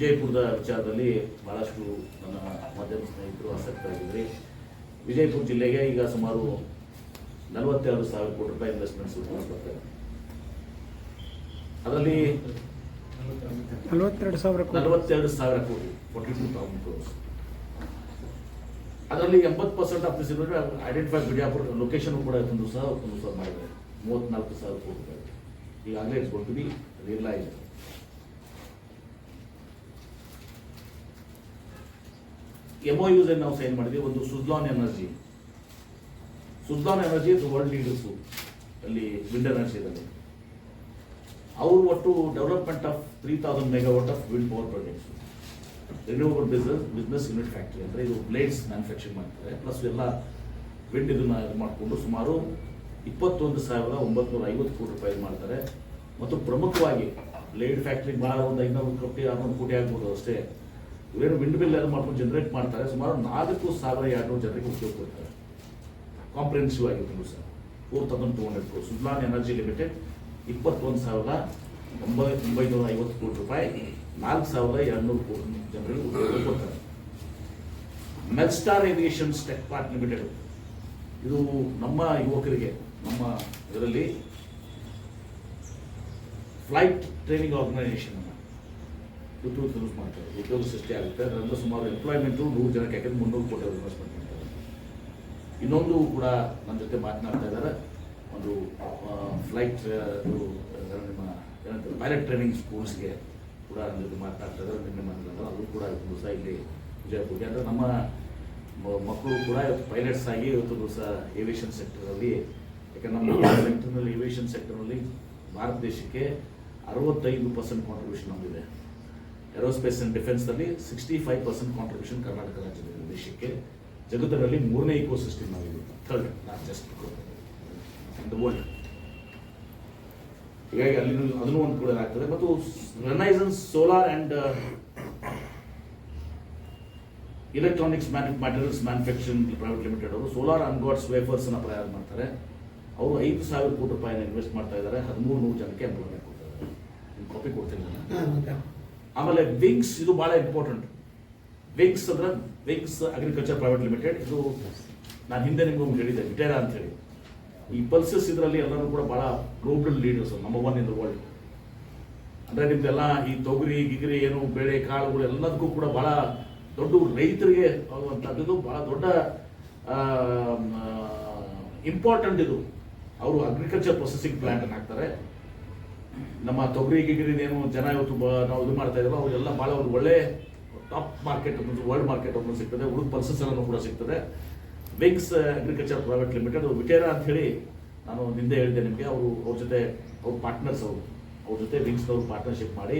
ವಿಜಯಪುರದ ವಿಚಾರದಲ್ಲಿ ಭಾಳಷ್ಟು ನನ್ನ ಮಾಧ್ಯಮ ಸ್ನೇಹಿತರು ಆಸಕ್ತರಾಗಿದ್ರಿ ವಿಜಯಪುರ ಜಿಲ್ಲೆಗೆ ಈಗ ಸುಮಾರು ನಲವತ್ತೆರಡು ಸಾವಿರ ಕೋಟಿ ರೂಪಾಯಿ ಇನ್ವೆಸ್ಟ್ಮೆಂಟ್ಸ್ ಬರ್ತಾರೆ ಅದರಲ್ಲಿ ನಲವತ್ತೆರಡು ಸಾವಿರ ಕೋಟಿ. ನಲವತ್ತೆರಡು ಸಾವಿರ ಕೋಟಿ ಫೋರ್ಟಿ ಟೂ ತೌಸಂಡ್ ಕ್ರೋರ್ಸ್ ಅದರಲ್ಲಿ ಎಂಬತ್ತು ಪರ್ಸೆಂಟ್ ಆಫ್ ದಿಸ್ ಐಡೆಂಟಿಫೈ ಬಿಡಿಯಾಪುರ ಲೊಕೇಶನ್ ಕೂಡ ಒಂದು ಸಹ ಒಂದು ಸಹ ಮಾಡಿದ್ದಾರೆ. ಮೂವತ್ನಾಲ್ಕು ಸಾವಿರ ಕೋಟಿ ರೂಪಾಯಿ. ಈಗಾಗಲೇ it's got be realise MoUs ನಾವು ಸೈನ್ ಮಾಡಿದ್ವಿ, ಒಂದು Suzlon Energy Suzlon Energy is world leaders ಅಲ್ಲಿ ವಿಂಡ್ ಎನರ್ಜಿದಲ್ಲಿ ಅವರು ಒಟ್ಟು development of three thousand megawatt of wind power projects renewable business business unit factory ಅಂದರೆ ಇದು ಬ್ಲೇಡ್ಸ್ ಮ್ಯಾನುಫ್ಯಾಕ್ಚರಿಂಗ್ ಮಾಡ್ತಾರೆ ಪ್ಲಸ್ ಎಲ್ಲ ವಿಂಡ್ ಇದನ್ನ ಇದು ಮಾಡಿಕೊಂಡು ಸುಮಾರು ಇಪ್ಪತ್ತೊಂದು ಸಾವಿರದ ಒಂಬತ್ತು ಐವತ್ತು ಕೋಟಿ ರೂಪಾಯಿ ಮಾಡ್ತಾರೆ. ಮತ್ತು ಪ್ರಮುಖವಾಗಿ ಬ್ಲೇಡ್ ಫ್ಯಾಕ್ಟ್ರಿಗೆ ಭಾಳ ಒಂದು ಐನೂರು ಕೋಟಿ, ಆರುನೂರು ಕೋಟಿ ಆಗ್ಬೋದು ಅಷ್ಟೇ. ಇವೇನು ವಿಂಡ್ ಬಿಲ್ ಎಲ್ಲ ಮಾಡ್ಕೊಂಡು ಜನರೇಟ್ ಮಾಡ್ತಾರೆ, ಸುಮಾರು ನಾಲ್ಕು ಸಾವಿರ ಎರಡುನೂರು ಜನರಿಗೆ ಉದ್ಯೋಗ ಕೊಡ್ತಾರೆ. ಕಾಂಪ್ರಿಹೆನ್ಸಿವ್ ಆಗಿತ್ತು sir four thousand two hundred crore Suzlon Energy Limited ಇಪ್ಪತ್ತೊಂದು ಸಾವಿರದ ಒಂಬೈ ಒಂಬೈನೂರ ಐವತ್ತು ಕೋಟಿ ರೂಪಾಯಿ, ನಾಲ್ಕು ಸಾವಿರದ ಎರಡುನೂರು ಕೋಟಿ ಜನರಿಗೆ ಉದ್ಯೋಗ ಕೊಡ್ತಾರೆ. Melstar aviation tech park limited ಇದು ನಮ್ಮ ಯುವಕರಿಗೆ, ನಮ್ಮ ಇದರಲ್ಲಿ ಫ್ಲೈಟ್ ಟ್ರೈನಿಂಗ್ ಆರ್ಗನೈಸೇಷನ್ ಉದ್ಯೋಗ ಯೂಸ್ ಮಾಡ್ತಾರೆ. ಉದ್ಯೋಗ ಸೃಷ್ಟಿ ಆಗುತ್ತೆ. ಅದರಿಂದ ಸುಮಾರು ಎಂಪ್ಲಾಯ್ಮೆಂಟು ನೂರು ಜನಕ್ಕೆ, ಯಾಕಂದ್ರೆ ಮುನ್ನೂರು ಕೋಟಿ ಇನ್ವೆಸ್ಟ್ಮೆಂಟ್ ಮಾಡ್ತಾರೆ ಇನ್ನೊಂದು ಕೂಡ ನನ್ನ ಜೊತೆ ಮಾತನಾಡ್ತಾ ಇದ್ದಾರೆ. ಒಂದು ಫ್ಲೈಟ್ ನಿಮ್ಮ, ಏನಂತಾರೆ ಪೈಲಟ್ ಟ್ರೈನಿಂಗ್ ಸ್ಕೂಲ್ಸ್ಗೆ ಕೂಡ ನನ್ನ ಜೊತೆ ಮಾತನಾಡ್ತಾ ಇದ್ದಾರೆ. ನಿನ್ನೆ ಮಾತನಾಡ್ತಾರೆ ಅದು ಕೂಡ ದಿವಸ ಇಲ್ಲಿ ವಿಜಯಪುರಕ್ಕೆ. ಅಂದರೆ ನಮ್ಮ ಮಕ್ಕಳು ಕೂಡ ಇವತ್ತು ಪೈಲಟ್ಸ್ ಆಗಿ ಇವತ್ತು ದಿವಸ ಏವಿಯೇಷನ್ ಸೆಕ್ಟರಲ್ಲಿ ಯಾಕಂದ್ರೆ ನಮ್ಮ ಇಂಟರ್ನಲ್ ಏವಿಯೇಷನ್ ಸೆಕ್ಟರಲ್ಲಿ ಭಾರತ ದೇಶಕ್ಕೆ ಅರವತ್ತೈದು ಪರ್ಸೆಂಟ್ ಕಾಂಟ್ರಿಬ್ಯೂಷನ್ ನಮ್ಮದಿದೆ aerospace and ಡಿಫೆನ್ಸ್ನಲ್ಲಿ sixty five percent contribution Karnataka ರಾಜ್ಯದ ದೇಶಕ್ಕೆ. ಜಗತ್ತಿನಲ್ಲಿ ಮೂರನೇ ಇಕೋ ಸಿಸ್ಟಮ್ ಆಗಿದೆ third not just the world ಹೀಗಾಗಿ ಅಲ್ಲಿ ಅದನ್ನು ಒಂದು ಕೂಡ ಆಗ್ತದೆ. ಮತ್ತು Renaissance solar and electronics manu materials manufacturing private limited ಅವರು ಸೋಲಾರ್ ಅನ್ಗಾಡ್ಸ್ ವೇಫರ್ಸನ್ನು ತಯಾರು ಮಾಡ್ತಾರೆ. ಅವರು ಐದು ಸಾವಿರ ಕೋಟಿ ರೂಪಾಯಿನ ಇನ್ವೆಸ್ಟ್ ಮಾಡ್ತಾ ಇದ್ದಾರೆ. ಹದಿಮೂರು ನೂರು ಜನಕ್ಕೆ ಎಂಪ್ಲಾಯ್ಮೆಂಟ್ ಕೊಡ್ತಾರೆ ಕಾಪಿ ಕೊಡ್ತೀನಿ ನಾನು. ಆಮೇಲೆ ವಿಂಗ್ಸ್ ಇದು ಬಹಳ ಇಂಪಾರ್ಟೆಂಟ್ ವಿಂಗ್ಸ್ ಅಂದ್ರೆ ವಿಂಗ್ಸ್ ಅಗ್ರಿಕಲ್ಚರ್ ಪ್ರೈವೇಟ್ ಲಿಮಿಟೆಡ್ ಇದು ನಾನು ಹಿಂದೆ ನಿಮ್ಗೆ ಹೇಳಿದ್ದೆ ಅಂತ ಹೇಳಿ. ಈ ಪಲ್ಸಸ್ ಇದರಲ್ಲಿ ಎಲ್ಲರೂ ಕೂಡ ಬಹಳ global leaders number one in the world ಅಂದ್ರೆ ನಿಮ್ದೆಲ್ಲ ಈ ತೊಗರಿ, ಗಿಗರಿ, ಏನು ಬೇಳೆ, ಕಾಳುಗಳು ಎಲ್ಲದಕ್ಕೂ ಕೂಡ ಬಹಳ ದೊಡ್ಡ ರೈತರಿಗೆ ಆಗುವಂಥದ್ದು ಬಹಳ ದೊಡ್ಡ ಇಂಪಾರ್ಟೆಂಟ್ ಇದು. ಅವರು ಅಗ್ರಿಕಲ್ಚರ್ ಪ್ರೊಸೆಸಿಂಗ್ ಪ್ಲಾಂಟ್ ಹಾಕ್ತಾರೆ. ನಮ್ಮ ತೊಗರಿ ಗಿಗರಿ ಏನು ಜನ ಇವತ್ತು ನಾವು ಇದು ಮಾಡ್ತಾ ಇದ್ದೀವೋ ಅವರೆಲ್ಲ ಭಾಳ ಒಂದು ಒಳ್ಳೆ ಟಾಪ್ ಮಾರ್ಕೆಟ್ ಒಂದು ವರ್ಲ್ಡ್ ಮಾರ್ಕೆಟ್ ಒಂದು ಸಿಗ್ತದೆ ಉಳಿದ ಪಲ್ಸಸ್ ಅನ್ನು ಕೂಡ ಸಿಗ್ತದೆ. Wings agriculture private limited Vitera ಅಂತ ಹೇಳಿ ನಾನು ಹಿಂದೆ ಹೇಳಿದೆ ನಿಮಗೆ, ಅವರು ಅವ್ರ ಜೊತೆ ಅವ್ರ ಪಾರ್ಟ್ನರ್ಸ್ ಅವರು. ಅವ್ರ ಜೊತೆ ವಿಂಗ್ಸ್ನವ್ರು ಪಾರ್ಟ್ನರ್ಶಿಪ್ ಮಾಡಿ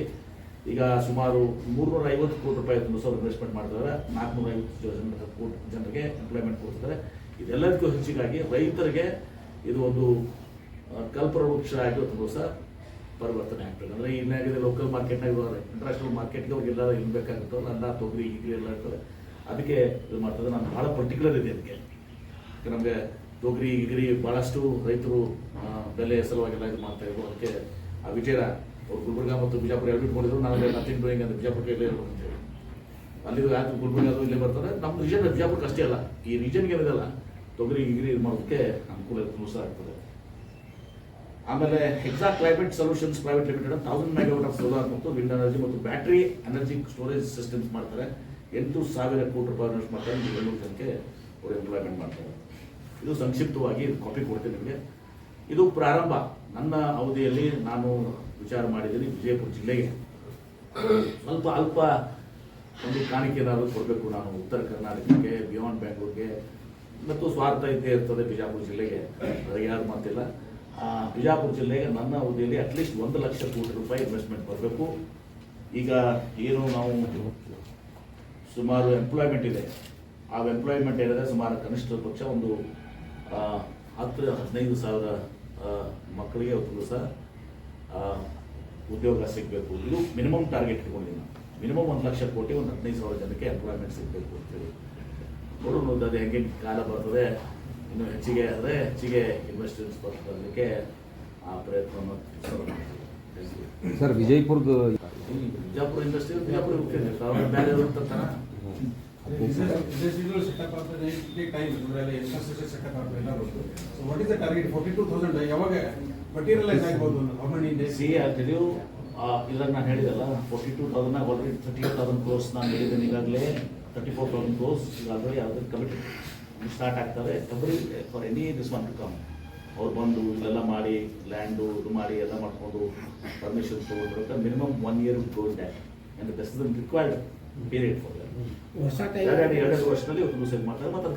ಈಗ ಸುಮಾರು ಮೂರ್ನೂರ ಐವತ್ತು ಕೋಟಿ ರೂಪಾಯಿ ಒಂದು ಸಾವಿರ ಇನ್ವೆಸ್ಟ್ಮೆಂಟ್ ಮಾಡ್ತಿದ್ದಾರೆ. ನಾಲ್ಕುನೂರ ಐವತ್ತು ಜನ ಕೋಟಿ ಜನರಿಗೆ ಎಂಪ್ಲಾಯ್ಮೆಂಟ್ ಕೊಡ್ತಿದ್ದಾರೆ. ಇದೆಲ್ಲದಕ್ಕೂ ಹೆಚ್ಚಿಗಾಗಿ ರೈತರಿಗೆ ಇದು ಒಂದು ಕಲ್ಪವೃಕ್ಷ ಆಗಿ ಒಂದು ಹೊಸ ಪರಿವರ್ತನೆ ಆಗ್ತದೆ. ಅಂದರೆ ಏನಾಗಿದೆ ಲೋಕಲ್ ಮಾರ್ಕೆಟ್ನಾಗ ಇಂಟರ್ನ್ಯಾಷನಲ್ ಮಾರ್ಕೆಟ್ಗೆ ಅವ್ರಿಗೆಲ್ಲ ಏನು ಬೇಕಾಗುತ್ತೋ ನನ್ನ ತೊಗರಿ ಗಿಗರಿ ಎಲ್ಲ ಇರ್ತದೆ, ಅದಕ್ಕೆ ಇದು ಮಾಡ್ತದೆ. ನಾನು ಭಾಳ ಪರ್ಟಿಕ್ಯುಲರ್ ಇದೆ ಅದಕ್ಕೆ ನಮಗೆ ತೊಗರಿ, ಈಗಿರಿ ಭಾಳಷ್ಟು ರೈತರು ಬೆಲೆ ಸಲುವಾಗೆಲ್ಲ ಇದು ಮಾಡ್ತಾ ಇದ್ರು ಅದಕ್ಕೆ ಆ ವಿಜಯರ, ಅವ್ರು ಗುಲ್ಬರ್ಗ ಮತ್ತು ಬಿಜಾಪುರ ಎರಡು ಮಾಡಿದ್ರು ನಾನು ನಥಿಂಗ್ ಡೂಯಿಂಗ್ ಅಂತ ಬಿಜಾಪುರಕ್ಕೆ ಇಲ್ಲೇ ಇರ್ಬೇಕು ಅಂತೇಳಿ ಅಲ್ಲಿ ಯಾಕೆ ಗುಲ್ಬರ್ಗ ಅದು ಇಲ್ಲೇ ಬರ್ತಾರೆ ನಮ್ಮ ರೀಜನ್ ಬಿಜಾಪುರಕ್ಕೆ ಅಷ್ಟೇ ಅಲ್ಲ. ಈ ರೀಜನ್ಗೆ ಏನಿದೆಲ್ಲ ತೊಗರಿ, ಈಗಿರಿ ಇದು ಮಾಡೋದಕ್ಕೆ ಅನುಕೂಲ ಅನುಸಾರ ಆಗ್ತದೆ. ಆಮೇಲೆ Hexa climate solutions private limited thousand megawatt of solar ಮತ್ತು ವಿಂಡ್ ಎನರ್ಜಿ ಮತ್ತು ಬ್ಯಾಟರಿ ಎನರ್ಜಿ ಸ್ಟೋರೇಜ್ ಸಿಸ್ಟಮ್ಸ್ ಮಾಡ್ತಾರೆ. ಎಂಟು ಸಾವಿರ ಕೋಟಿ ರೂಪಾಯಿ ಇನ್ವೆಸ್ಟ್ ಮಾಡ್ತಾರೆ. ಏಳ್ನೂರು ಜನಕ್ಕೆ ಅವರು ಎಂಪ್ಲಾಯ್ಮೆಂಟ್ ಮಾಡ್ತಾರೆ. ಇದು ಸಂಕ್ಷಿಪ್ತವಾಗಿ ಕಾಪಿ ಕೊಡ್ತೀನಿ ನಿಮಗೆ. ಇದು ಪ್ರಾರಂಭ. ನನ್ನ ಅವಧಿಯಲ್ಲಿ ನಾನು ವಿಚಾರ ಮಾಡಿದ್ದೀನಿ ವಿಜಯಪುರ ಜಿಲ್ಲೆಗೆ. ಸ್ವಲ್ಪ ಅಲ್ಪ ಒಂದು ಕಾಣಿಕೆ ಏನಾದರೂ ಕೊಡಬೇಕು ನಾನು. ಉತ್ತರ ಕರ್ನಾಟಕಕ್ಕೆ ಬಿಯಾಂಡ್ ಬ್ಯಾಂಗ್ಳೂರ್ಗೆ ಮತ್ತು ಸ್ವಾರ್ಥ ಇದ್ದೇ ಇರ್ತದೆ ಬಿಜಾಪುರ ಜಿಲ್ಲೆಗೆ. ಅದಕ್ಕೆ ಯಾರು ಮಾತಿಲ್ಲ. ಬಿಜಾಪುರ ಜಿಲ್ಲೆಗೆ ನನ್ನ ಅವಧಿಯಲ್ಲಿ ಅಟ್ಲೀಸ್ಟ್ ಒಂದು ಲಕ್ಷ ಕೋಟಿ ರೂಪಾಯಿ ಇನ್ವೆಸ್ಟ್ಮೆಂಟ್ ಬರಬೇಕು. ಈಗ ಏನು ನಾವು ಸುಮಾರು ಎಂಪ್ಲಾಯ್ಮೆಂಟ್ ಇದೆ. ಆ ಎಂಪ್ಲಾಯ್ಮೆಂಟ್ ಏನಿದೆ ಸುಮಾರು ಕನಿಷ್ಠ ಪಕ್ಷ ಒಂದು ಹತ್ತು, ಹದಿನೈದು ಸಾವಿರ ಮಕ್ಕಳಿಗೆ ಒಂದು ದಿವಸ ಉದ್ಯೋಗ ಸಿಗಬೇಕು. ಇದು ಮಿನಿಮಮ್ ಟಾರ್ಗೆಟ್ ಇಟ್ಕೊಂಡಿದ್ದೀನಿ. ಮಿನಿಮಮ್ ಒಂದು ಲಕ್ಷ ಕೋಟಿ, ಒಂದು ಹದಿನೈದು ಸಾವಿರ ಜನಕ್ಕೆ ಎಂಪ್ಲಾಯ್ಮೆಂಟ್ ಸಿಗಬೇಕು ಅಂತೇಳಿ. ನೋಡೋಣ ಅದು ಹೆಂಗೆ ಕಾಲ ಬರ್ತದೆ. ಇನ್ನು ಹೆಚ್ಚಿಗೆ ಆದರೆ ಹೆಚ್ಚಿಗೆ ಇನ್ವೆಸ್ಟ್ಮೆಂಟ್ಸ್ ಬರಲಿಕ್ಕೆ ಆ ಪ್ರಯತ್ನ. ಸರ್ ವಿಜಯಪುರದ ವಿಜಯಪುರ ಬಿಜಾಪುರ ಇಂಡಸ್ಟ್ರಿ ಬಿಜಾಪುರ ಅವ್ರು ಬೇರೆ ಸೊ ಟೂ ತಿಳಿಯು ಇದಾಗ ನಾನು ಹೇಳಿದಲ್ಲ forty two thousand already thirty eight thousand crores ನಾನು ಹೇಳಿದ್ದೇನೆ ಈಗಾಗಲೇ. ತರ್ಟಿ ಫೋರ್ ತೌಸಂಡ್ ಕೋರ್ಸ್ ಈಗಾಗಲೇ ಯಾವ್ದು ಕಮಿಟಿ ಸ್ಟಾರ್ಟ್ ಆಗ್ತವೆ every for any this one to come ಅವ್ರು ಬಂದು ಇಲ್ಲೆಲ್ಲ ಮಾಡಿ ಲ್ಯಾಂಡು ಇದು ಮಾಡಿ ಎಲ್ಲ ಮಾಡ್ಕೊಂಡು ಪರ್ಮಿಷನ್ ತೊಗೊಂಡ್ರೆ minimum one year goes that and this is required period for ಎರಡು ಎರಡು ವರ್ಷದಲ್ಲಿ ಇವ್ರು ಮಾಡ್ತಾರೆ ಮತ್ತು